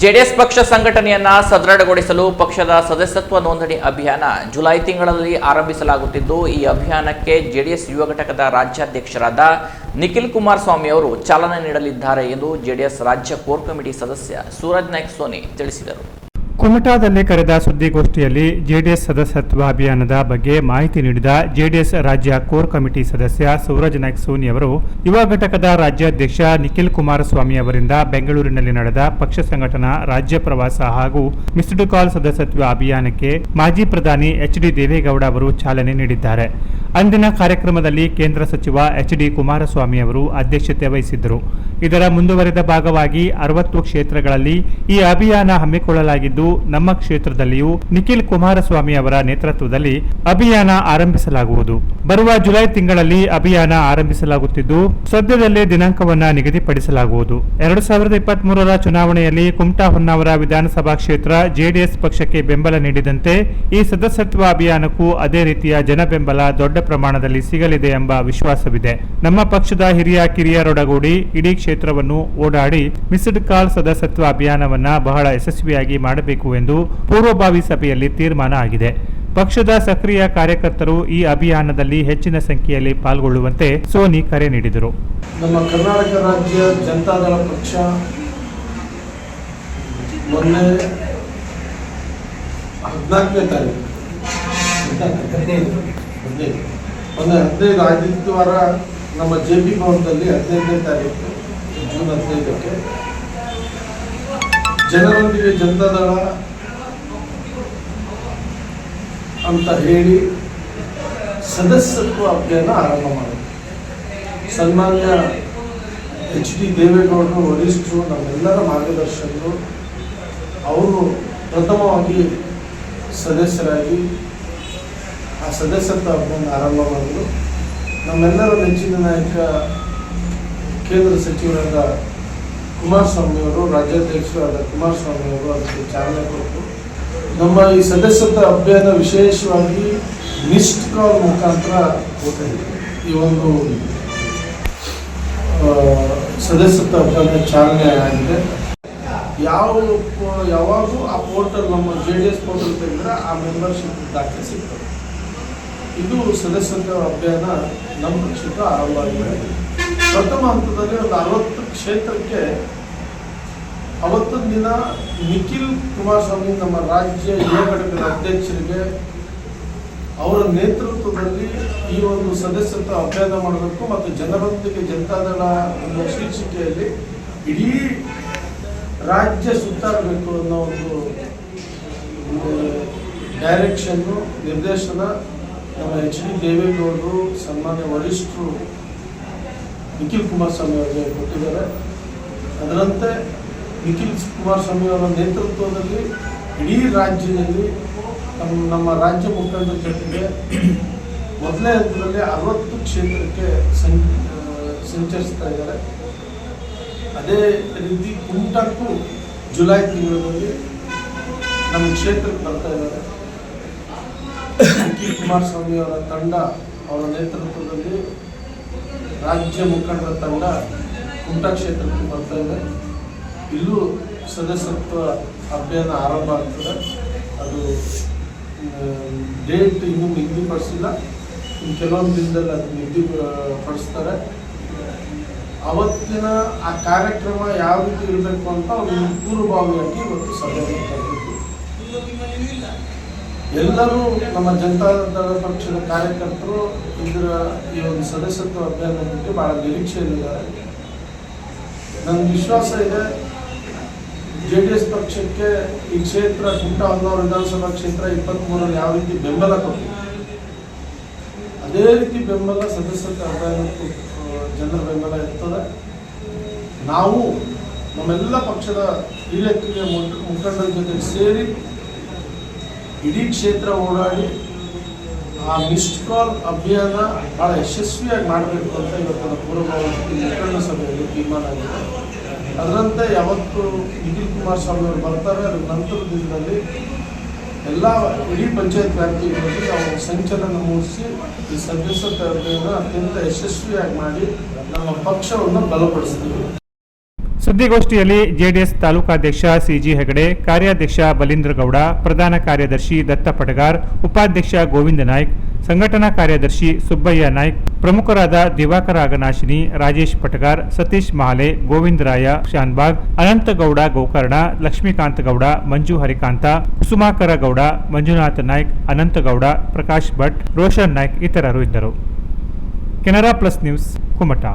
JDS ಪಕ್ಷ ಸಂಘಟನೆಯನ್ನ ಸದೃಢಗೊಳಿಸಲು ಪಕ್ಷದ ಸದಸ್ಯತ್ವ ನೋಂದಣಿ ಅಭಿಯಾನ ಜುಲೈ ತಿಂಗಳಲ್ಲಿ ಆರಂಭಿಸಲಾಗುತ್ತಿದ್ದು, ಈ ಅಭಿಯಾನಕ್ಕೆ ಜೆಡಿಎಸ್ ಯುವ ಘಟಕದ ರಾಜ್ಯಾಧ್ಯಕ್ಷರಾದ ನಿಖಿಲ್ ಕುಮಾರಸ್ವಾಮಿ ಅವರು ಚಾಲನೆ ನೀಡಲಿದ್ದಾರೆ ಎಂದು ಜೆಡಿಎಸ್ ರಾಜ್ಯ ಕೋರ್ ಕಮಿಟಿ ಸದಸ್ಯ ಸೂರಜ್ ನಾಯ್ಕ ಸೋನಿ ತಿಳಿಸಿದರು. ಕುಮಟಾದಲ್ಲಿ ಕರೆದ ಸುದ್ದಿಗೋಷ್ಠಿಯಲ್ಲಿ ಜೆಡಿಎಸ್ ಸದಸ್ಯತ್ವ ಅಭಿಯಾನದ ಬಗ್ಗೆ ಮಾಹಿತಿ ನೀಡಿದ ಜೆಡಿಎಸ್ ರಾಜ್ಯ ಕೋರ್ ಕಮಿಟಿ ಸದಸ್ಯ ಸೂರಜ್ ನಾಯ್ಕ್ ಸೋನಿ ಅವರು, ಯುವ ಘಟಕದ ರಾಜ್ಯಾಧ್ಯಕ್ಷ ನಿಖಿಲ್ ಕುಮಾರಸ್ವಾಮಿ ಅವರಿಂದ ಬೆಂಗಳೂರಿನಲ್ಲಿ ನಡೆದ ಪಕ್ಷ ಸಂಘಟನಾ ರಾಜ್ಯ ಪ್ರವಾಸ ಹಾಗೂ ಮಿಸ್ಡ್ ಕಾಲ್ ಸದಸ್ಯತ್ವ ಅಭಿಯಾನಕ್ಕೆ ಮಾಜಿ ಪ್ರಧಾನಿ ಎಚ್ ಡಿ ದೇವೇಗೌಡ ಅವರು ಚಾಲನೆ ನೀಡಿದ್ದಾರೆ. ಅಂದಿನ ಕಾರ್ಯಕ್ರಮದಲ್ಲಿ ಕೇಂದ್ರ ಸಚಿವ ಎಚ್ ಡಿ ಕುಮಾರಸ್ವಾಮಿ ಅವರು ಅಧ್ಯಕ್ಷತೆ ವಹಿಸಿದ್ದರು. ಇದರ ಮುಂದುವರೆದ ಭಾಗವಾಗಿ ಅರವತ್ತು ಕ್ಷೇತ್ರಗಳಲ್ಲಿ ಈ ಅಭಿಯಾನ ಹಮ್ಮಿಕೊಳ್ಳಲಾಗಿದ್ದು ನಮ್ಮ ಕ್ಷೇತ್ರದಲ್ಲಿಯೂ ನಿಖಿಲ್ ಕುಮಾರಸ್ವಾಮಿ ಅವರ ನೇತೃತ್ವದಲ್ಲಿ ಅಭಿಯಾನ ಆರಂಭಿಸಲಾಗುವುದು. ಬರುವ ಜುಲೈ ತಿಂಗಳಲ್ಲಿ ಅಭಿಯಾನ ಆರಂಭಿಸಲಾಗುತ್ತಿದ್ದು, ಸದ್ಯದಲ್ಲೇ ದಿನಾಂಕವನ್ನ ನಿಗದಿಪಡಿಸಲಾಗುವುದು. ಎರಡು ಸಾವಿರದ ಇಪ್ಪತ್ತ್ ಮೂರರ ಚುನಾವಣೆಯಲ್ಲಿ ಕುಮಟಾ ಹೊನ್ನಾವರ ವಿಧಾನಸಭಾ ಕ್ಷೇತ್ರ ಜೆಡಿಎಸ್ ಪಕ್ಷಕ್ಕೆ ಬೆಂಬಲ ನೀಡಿದಂತೆ ಈ ಸದಸ್ಯತ್ವ ಅಭಿಯಾನಕ್ಕೂ ಅದೇ ರೀತಿಯ ಜನ ಬೆಂಬಲ ದೊಡ್ಡ ಪ್ರಮಾಣದಲ್ಲಿ ಸಿಗಲಿದೆ ಎಂಬ ವಿಶ್ವಾಸವಿದೆ. ನಮ್ಮ ಪಕ್ಷದ ಹಿರಿಯ ಕಿರಿಯರೊಡಗೂಡಿ ಇಡೀ ಕ್ಷೇತ್ರವನ್ನು ಓಡಾಡಿ, ಮಿಸ್ಡ್ ಕಾಲ್ ಸದಸ್ಯತ್ವ ಅಭಿಯಾನವನ್ನ ಬಹಳ ಯಶಸ್ವಿಯಾಗಿ ಮಾಡಬೇಕು ಎಂದು ಪೂರ್ವಭಾವಿ ಸಭೆಯಲ್ಲಿ ತೀರ್ಮಾನ ಆಗಿದೆ. ಪಕ್ಷದ ಸಕ್ರಿಯ ಕಾರ್ಯಕರ್ತರು ಈ ಅಭಿಯಾನದಲ್ಲಿ ಹೆಚ್ಚಿನ ಸಂಖ್ಯೆಯಲ್ಲಿ ಪಾಲ್ಗೊಳ್ಳುವಂತೆ ಸೋನಿ ಕರೆ ನೀಡಿದರು. ನಮ್ಮ ಕರ್ನಾಟಕ ರಾಜ್ಯ ಜನತಾದಳ ಪಕ್ಷ ಮೊನ್ನೆ ಹದಿನಾಲ್ಕನೇ ತಾರೀಕು ಹದಿನೈದು ಹದಿನೈದು, ಮೊನ್ನೆ ಹದಿನೈದು ಆದಿತ್ಯವಾರ ನಮ್ಮ ಜೆ ಪಿ ಭವನದಲ್ಲಿ ಹದಿನೈದನೇ ತಾರೀಕು ಜನರೊಂದಿಗೆ ಜನತಾದಳ ಅಂತ ಹೇಳಿ ಸದಸ್ಯತ್ವ ಅಭಿಯಾನ ಆರಂಭ ಮಾಡಿದೆ ಸನ್ಮಾನ್ಯ ಎಚ್ ಡಿ ದೇವೇಗೌಡರು, ವರಿಷ್ಠರು, ನಮ್ಮೆಲ್ಲರ ಮಾರ್ಗದರ್ಶಕರು, ಅವರು ಪ್ರಥಮವಾಗಿ ಸದಸ್ಯರಾಗಿ ಆ ಸದಸ್ಯತ್ವ ಅಭಿಯಾನ ಆರಂಭ ಮಾಡಿದರು. ನಮ್ಮೆಲ್ಲರ ನೆಚ್ಚಿನ ನಾಯಕ ಕೇಂದ್ರ ಸಚಿವರಾದ ಕುಮಾರಸ್ವಾಮಿ ಅವರು ರಾಜ್ಯಾಧ್ಯಕ್ಷರಾದ ಕುಮಾರಸ್ವಾಮಿ ಅವರು ಅದಕ್ಕೆ ಚಾಲನೆ ಕೊಟ್ಟರು. ನಮ್ಮ ಈ ಸದಸ್ಯತ್ವ ಅಭಿಯಾನ ವಿಶೇಷವಾಗಿ ಮಿಸ್ಡ್ ಕಾಲ್ ಮುಖಾಂತರ ಈ ಒಂದು ಸದಸ್ಯತ್ವ ಅಭಿಯಾನ ಚಾಲನೆ ಆಗಿದೆ. ಯಾವ ಯಾವಾಗೂ ಆ ಪೋರ್ಟಲ್ ನಮ್ಮ ಜೆ ಡಿ ಎಸ್ ಪೋರ್ಟಲ್ ತೆಗೆದ್ರೆ ಆ ಮೆಂಬರ್ಶಿಪ್ ದಾಖಲೆ ಸಿಗ್ತದೆ. ಇದು ಸದಸ್ಯತ್ವ ಅಭಿಯಾನ ನಮ್ಮ ಪಕ್ಷದ ಆರಂಭ ಆಗಿದೆ ಪ್ರಥಮ ಹಂತದಲ್ಲಿ ಒಂದು ಅರವತ್ತು ಕ್ಷೇತ್ರಕ್ಕೆ ಅವತ್ತೊಂದು ದಿನ ನಿಖಿಲ್ ಕುಮಾರಸ್ವಾಮಿ ನಮ್ಮ ರಾಜ್ಯ ಯುವ ಘಟಕದ ಅಧ್ಯಕ್ಷರಿಗೆ ಅವರ ನೇತೃತ್ವದಲ್ಲಿ ಈ ಒಂದು ಸದಸ್ಯತ್ವ ಅಭ್ಯಾಸ ಮಾಡಬೇಕು ಮತ್ತು ಜನರೊಂದಿಗೆ ಜನತಾದಳ ಒಂದು ಶೀರ್ಷಿಕೆಯಲ್ಲಿ ಇಡೀ ರಾಜ್ಯ ಸುತ್ತಾಡಬೇಕು ಅನ್ನೋ ಒಂದು ಡೈರೆಕ್ಷನ್ನು ನಿರ್ದೇಶನ ನಮ್ಮ ಎಚ್ ಡಿ ದೇವೇಗೌಡರು, ಸನ್ಮಾನ್ಯ ವರಿಷ್ಠರು ನಿಖಿಲ್ ಕುಮಾರಸ್ವಾಮಿ ಅವರಿಗೆ ಕೊಟ್ಟಿದ್ದಾರೆ. ಅದರಂತೆ ನಿಖಿಲ್ ಕುಮಾರಸ್ವಾಮಿ ಅವರ ನೇತೃತ್ವದಲ್ಲಿ ಇಡೀ ರಾಜ್ಯದಲ್ಲಿ ನಮ್ಮ ನಮ್ಮ ರಾಜ್ಯ ಮುಖಂಡರ ಜೊತೆಗೆ ಮೊದಲನೇ ಹಂತದಲ್ಲಿ ಅರವತ್ತು ಕ್ಷೇತ್ರಕ್ಕೆ ಸಂಚರಿಸ್ತಾ ಇದ್ದಾರೆ. ಅದೇ ರೀತಿ ಕುಮಟಕ್ಕೂ ಜುಲೈ ತಿಂಗಳಲ್ಲಿ ನಮ್ಮ ಕ್ಷೇತ್ರಕ್ಕೆ ಬರ್ತಾ ಇದ್ದಾರೆ. ನಿಖಿಲ್ ಕುಮಾರಸ್ವಾಮಿ ಅವರ ತಂಡ ಅವರ ನೇತೃತ್ವದಲ್ಲಿ ರಾಜ್ಯ ಮುಖಂಡರ ತಂಡ ಕುಮಟಾ ಕ್ಷೇತ್ರಕ್ಕೆ ಬರ್ತಾ ಇದೆ. ಇಲ್ಲೂ ಸದಸ್ಯತ್ವ ಅಭಿಯಾನ ಆರಂಭ ಆಗ್ತದೆ. ಅದು ಡೇಟ್ ಇನ್ನೂ ನಿಗದಿಪಡಿಸಿಲ್ಲ. ಇನ್ನು ಕೆಲವೊಂದು ದಿನದಲ್ಲಿ ಅದು ನಿಗದಿ ಪಡಿಸ್ತಾರೆ ಅವತ್ತಿನ ಆ ಕಾರ್ಯಕ್ರಮ ಯಾವ ರೀತಿ ಇರಬೇಕು ಅಂತ ಅವ್ರಿಗೆ ಪೂರ್ವಭಾವಿಯಾಗಿ ಇವತ್ತು ಸಭೆ ಎಲ್ಲರೂ ನಮ್ಮ ಜನತಾದಳ ಪಕ್ಷದ ಕಾರ್ಯಕರ್ತರು ಇದರ ಈ ಒಂದು ಸದಸ್ಯತ್ವ ಬಗ್ಗೆ ಬಹಳ ನಿರೀಕ್ಷೆಯಲ್ಲಿದ್ದಾರೆ. ನನ್ನ ವಿಶ್ವಾಸ ಇದೆ, ಜೆ ಡಿ ಎಸ್ ಪಕ್ಷಕ್ಕೆ ಈ ಕ್ಷೇತ್ರ ಕುಂಟ ಹೊನ್ನಾವರ ವಿಧಾನಸಭಾ ಕ್ಷೇತ್ರ ಇಪ್ಪತ್ತ್ಮೂರರಲ್ಲಿ ಯಾವ ರೀತಿ ಬೆಂಬಲ ಕೊಟ್ಟು ಅದೇ ರೀತಿ ಬೆಂಬಲ ಸದಸ್ಯತ್ವ ಅಭಿಯಾನಕ್ಕೂ ಜನರ ಬೆಂಬಲ ಇರ್ತದೆ. ನಾವು ನಮ್ಮೆಲ್ಲ ಪಕ್ಷದ ಹಿರಿಯ ಮುಖಂಡರ ಜೊತೆ ಸೇರಿ ಇಡೀ ಕ್ಷೇತ್ರ ಓಡಾಡಿ ಆ ಮಿಸ್ಡ್ ಕಾಲ್ ಅಭಿಯಾನ ಭಾಳ ಯಶಸ್ವಿಯಾಗಿ ಮಾಡಬೇಕು ಅಂತ ಇವತ್ತಿನ ಪೂರ್ವಭಾವಿ ಮುಖಂಡ ಸಭೆಯಲ್ಲಿ ತೀರ್ಮಾನ ಆಗಿದೆ ಅದರಂತೆ ಯಾವತ್ತು ನಿಖಿಲ್ ಕುಮಾರಸ್ವಾಮಿ ಅವರು ಬರ್ತಾರೆ ಅದ್ರ ನಂತರದ ದಿನದಲ್ಲಿ ಎಲ್ಲ ಇಡೀ ಪಂಚಾಯತ್ ವ್ಯಾಪ್ತಿಗಳಲ್ಲಿ ಅವರು ಸಂಚಲನ ಮೂಡಿಸಿ ಈ ಸದಸ್ಯತ್ವ ಅಭಿಯಾನ ಅತ್ಯಂತ ಯಶಸ್ವಿಯಾಗಿ ಮಾಡಿ ನಮ್ಮ ಪಕ್ಷವನ್ನು ಬಲಪಡಿಸ್ತೀವಿ. ಸುದ್ದಿಗೋಷ್ಠಿಯಲ್ಲಿ ಜೆಡಿಎಸ್ ತಾಲೂಕಾಧ್ಯಕ್ಷ ಸಿಜಿ ಹೆಗಡೆ, ಕಾರ್ಯಾಧ್ಯಕ್ಷ ಬಲೀಂದ್ರ ಗೌಡ, ಪ್ರಧಾನ ಕಾರ್ಯದರ್ಶಿ ದತ್ತ ಪಟಗಾರ್, ಉಪಾಧ್ಯಕ್ಷ ಗೋವಿಂದ ನಾಯ್ಕ್, ಸಂಘಟನಾ ಕಾರ್ಯದರ್ಶಿ ಸುಬ್ಬಯ್ಯ ನಾಯ್ಕ್, ಪ್ರಮುಖರಾದ ದಿವಾಕರ ಅಗನಾಶಿನಿ, ರಾಜೇಶ್ ಪಟಗಾರ್, ಸತೀಶ್ ಮಹಾಲೆ ಗೋವಿಂದರಾಯ ಶಾನ್ಬಾಗ್ ಅನಂತಗೌಡ ಗೋಕರ್ಣ, ಲಕ್ಷ್ಮೀಕಾಂತ ಗೌಡ, ಮಂಜು ಹರಿಕಾಂತ ಕುಸುಮಾಕರ ಗೌಡ, ಮಂಜುನಾಥ ನಾಯ್ಕ್ ಅನಂತಗೌಡ ಪ್ರಕಾಶ್ ಭಟ್, ರೋಷನ್ ನಾಯ್ಕ್ ಇತರರು ಇದ್ದರು. Canara plus news, Kumta.